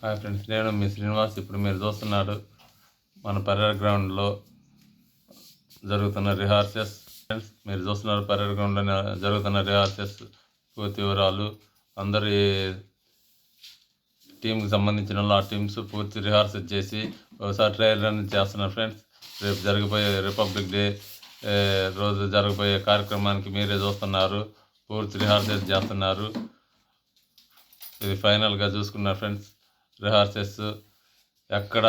Hi friends నేను మీ శ్రీనివాస్. ఇప్పుడు మీరు చూస్తున్నారు మన పర్యాల గ్రౌండ్లో జరుగుతున్న రిహార్సెస్. ఫ్రెండ్స్ మీరు చూస్తున్నారు పర్యాల గ్రౌండ్లో జరుగుతున్న రిహార్సెస్ పూర్తి వివరాలు. అందరి టీంకి సంబంధించిన వాళ్ళు ఆ టీమ్స్ పూర్తి రిహార్సల్ చేసి ఒకసారి ట్రయల్ రన్ చేస్తున్నారు ఫ్రెండ్స్. రేపు జరగబోయే రిపబ్లిక్ డే రోజు జరగబోయే కార్యక్రమానికి మీరే చూస్తున్నారు. పూర్తి రిహార్సల్ చేస్తున్నారు. ఇది ఫైనల్గా చూసుకున్నారు ఫ్రెండ్స్. రిహార్సెస్ ఎక్కడ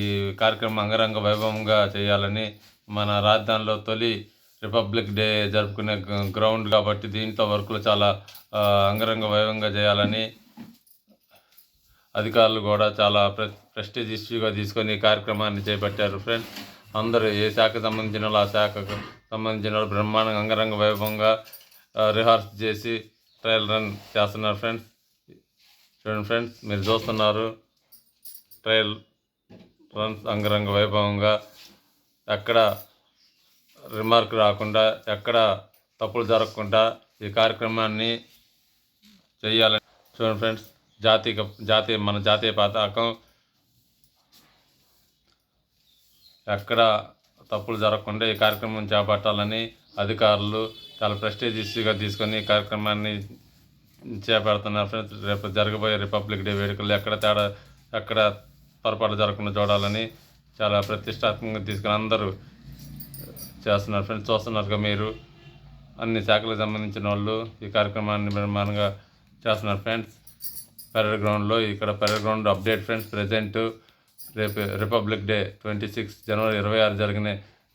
ఈ కార్యక్రమం అంగరంగ వైభవంగా చేయాలని మన రాజధానిలో తొలి రిపబ్లిక్ డే జరుపుకునే గ్రౌండ్ కాబట్టి దీంట్లో వర్కులు చాలా అంగరంగ వైభవంగా చేయాలని అధికారులు కూడా చాలా ప్ర ప్రెస్టేజ్ ఇష్యూగా తీసుకొని ఈ కార్యక్రమాన్ని చేపట్టారు. ఫ్రెండ్స్ అందరూ ఏ శాఖకు సంబంధించిన వాళ్ళు ఆ శాఖకు సంబంధించిన వాళ్ళు బ్రహ్మాండంగా అంగరంగ వైభవంగా రిహార్స్ చేసి ట్రయల్ రన్ చేస్తున్నారు. ఫ్రెండ్స్ చూడండి ఫ్రెండ్స్ మీరు చూస్తున్నారు. ట్రయల్ రన్స్ అంగరంగ వైభవంగా ఎక్కడ రిమార్క్ రాకుండా ఎక్కడ తప్పులు జరగకుండా ఈ కార్యక్రమాన్ని చేయాలని చూడండి ఫ్రెండ్స్ జాతీయ జాతీయ మన జాతీయ పతాకం ఎక్కడ తప్పులు జరగకుండా ఈ కార్యక్రమం చేపట్టాలని అధికారులు చాలా ప్రెస్టేజ్ ఇష్యూగా తీసుకొని ఈ కార్యక్రమాన్ని చేపడుతున్నారు ఫ్రెండ్స్. రేపు జరగబోయే రిపబ్లిక్ డే వేడుకలు ఎక్కడ తేడా ఎక్కడ పొరపాటు జరగకుండా చూడాలని చాలా ప్రతిష్టాత్మకంగా తీసుకుని అందరూ చేస్తున్నారు ఫ్రెండ్స్. చూస్తున్నారుగా మీరు. అన్ని శాఖలకు సంబంధించిన వాళ్ళు ఈ కార్యక్రమాన్ని నిర్మాణంగా చేస్తున్నారు ఫ్రెండ్స్. పెరడ్ గ్రౌండ్లో ఇక్కడ parade ground update friends. Present రేపు రిపబ్లిక్ డే ట్వంటీ సిక్స్ జనవరి ఇరవై ఆరు జరిగిన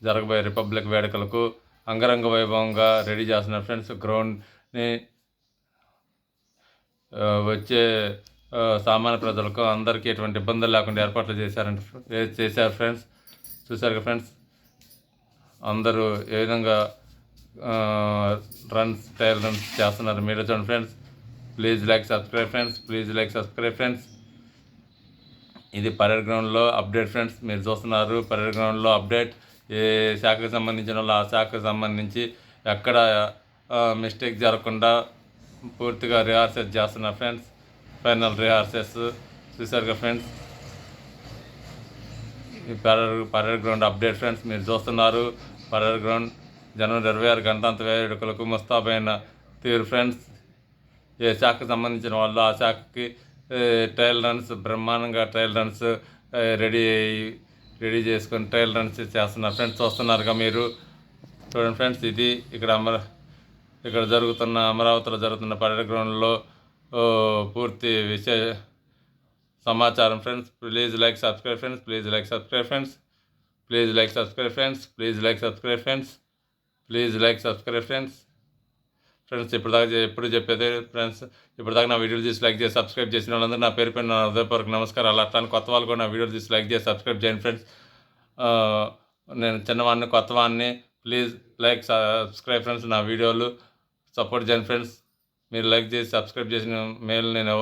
జరగబోయే రిపబ్లిక్ వేడుకలకు అంగరంగ వైభవంగా రెడీ చేస్తున్నారు ఫ్రెండ్స్. గ్రౌండ్ని వచ్చే సామాన్య ప్రజలకు అందరికీ ఎటువంటి ఇబ్బందులు లేకుండా ఏర్పాట్లు చేశారంట చేశారు ఫ్రెండ్స్? చూశారు ఫ్రెండ్స్? అందరూ ఏ విధంగా రన్స్ ట్రయల్ రన్స్ చేస్తున్నారు మీరు చూడండి friends. Please like subscribe friends. Please like subscribe friends. ఇది పరేడ్ గ్రౌండ్లో అప్డేట్ ఫ్రెండ్స్. మీరు చూస్తున్నారు పరేడ్ గ్రౌండ్లో అప్డేట్. ఏ శాఖకు సంబంధించిన వాళ్ళు ఆ శాఖకు సంబంధించి ఎక్కడ మిస్టేక్ జరగకుండా పూర్తిగా రిహార్సెస్ చేస్తున్నా ఫ్రెండ్స్ ఫైనల్ రిహార్సెస్ చూసారుగా ఫ్రెండ్స్ ఈ parade parade ground update friends మీరు చూస్తున్నారు. పరేడ్ గ్రౌండ్ జనవరి ఇరవై ఆరు గంటాంత వేడుకలకు ముస్తాబైన తీరు ఫ్రెండ్స్ ఏ శాఖకు సంబంధించిన వాళ్ళు ఆ శాఖకి ట్రయల్ రన్స్ బ్రహ్మాండంగా ట్రయల్ రన్స్ రెడీ అయ్యి రెడీ చేసుకొని ట్రయల్ రన్స్ చేస్తున్నారు ఫ్రెండ్స్ చూస్తున్నారుగా మీరు. చూడండి ఫ్రెండ్స్ ఇది ఇక్కడ అమర ఇక్కడ జరుగుతున్న అమరావతిలో జరుగుతున్న పర్యటన గ్రౌండ్లో పూర్తి విషయ సమాచారం. Friends please like subscribe friends please like subscribe friends please like subscribe friends please like subscribe friends please like subscribe friends friends ఇప్పటిదాకా ఎప్పుడు చెప్పేది ఫ్రెండ్స్ ఇప్పటిదాకా నా వీడియోలు చూసి లైక్ చేసి సబ్స్క్రైబ్ చేసిన వాళ్ళందరూ నా పేరు పైన నా హృదయపూర్వక నమస్కారాలు. అట్లానే కొత్త వాళ్ళు కూడా నా వీడియోలు చూసి లైక్ చేసి సబ్స్క్రైబ్ చేయండి ఫ్రెండ్స్ నేను చిన్నవాడిని కొత్తవాడిని ప్లీజ్ లైక్ సబ్స్క్రైబ్ ఫ్రెండ్స్ నా వీడియోలు సపోర్ట్ చేయండి ఫ్రెండ్స్. మీరు లైక్ చేసి సబ్స్క్రైబ్ చేసిన మేలు నేను ఎవరు